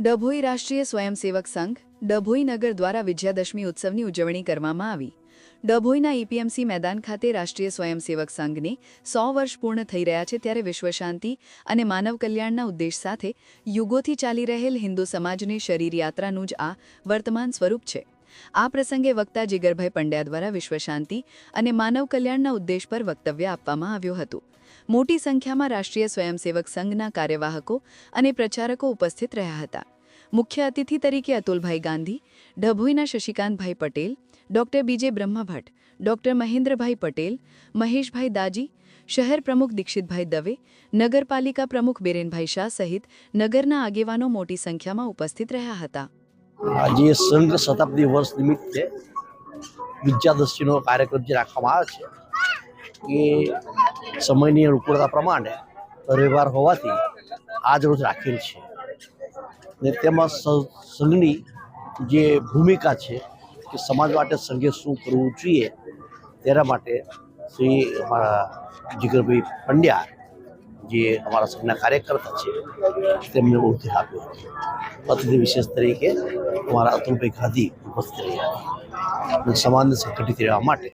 ડભોઈ રાષ્ટ્રીય સ્વયંસેવક સંઘ, ડભોઈ નગર દ્વારા વિજયાદશમી ઉત્સવની ઉજવણી કરવામાં આવી. ડભોઈના ઈપીએમસી મેદાન ખાતે રાષ્ટ્રીય સ્વયંસેવક સંઘને સો વર્ષ પૂર્ણ થઈ રહ્યા છે ત્યારે વિશ્વ શાંતિ અને માનવ કલ્યાણના ઉદ્દેશ સાથે યુગોથી ચાલી રહેલ હિન્દુ સમાજની શરીર યાત્રાનું જ આ વર્તમાન સ્વરૂપ છે. આ પ્રસંગે વક્તા જીગરભાઈ પંડ્યા દ્વારા વિશ્વ શાંતિ અને માનવ કલ્યાણના ઉદ્દેશ પર વક્તવ્ય આપવામાં આવ્યું હતું. મોટી સંખ્યામાં રાષ્ટ્રીય સ્વયંસેવક સંઘના કાર્યવાહકો અને પ્રચારકો ઉપસ્થિત રહ્યા હતા. મુખ્ય અતિથિ તરીકે અતુલભાઈ ગાંધી ડભોઈના શશિકાંતભાઈ Patel, doctor B J Brahmbhatt, doctor મહેન્દ્રભાઈ પટેલ, મહેશભાઈ દાજી, શહેર પ્રમુખ દીક્ષિતભાઈ દવે, નગરપાલિકા પ્રમુખ બિરેનભાઈ શાહ સહિત નગરના આગેવાનો મોટી સંખ્યામાં ઉપસ્થિત રહ્યા હતા. આજે સંઘ શતાબ્દી વર્ષ નિમિત્તે વિદ્યાદશીનો કાર્યક્રમ જે રાખવામાં આવે છે, એ સમયની અનુકૂળતા પ્રમાણે રવિવાર હોવાથી આજ રોજ રાખેલ છે. ને તેમાં સંઘની જે ભૂમિકા છે કે સમાજ માટે સંઘે શું કરવું જોઈએ તેના માટે શ્રી અમારા જીગરભાઈ પંડ્યા જે અમારા સંઘના કાર્યકર્તા છે, તેમને ઉદ્ધેશ આપ્યો. હતો અતિથિ વિશેષ તરીકે અમારા અતુલભાઈ ગાંધી ઉપસ્થિત રહ્યા. અને સમાજને સંગઠિત રહેવા માટે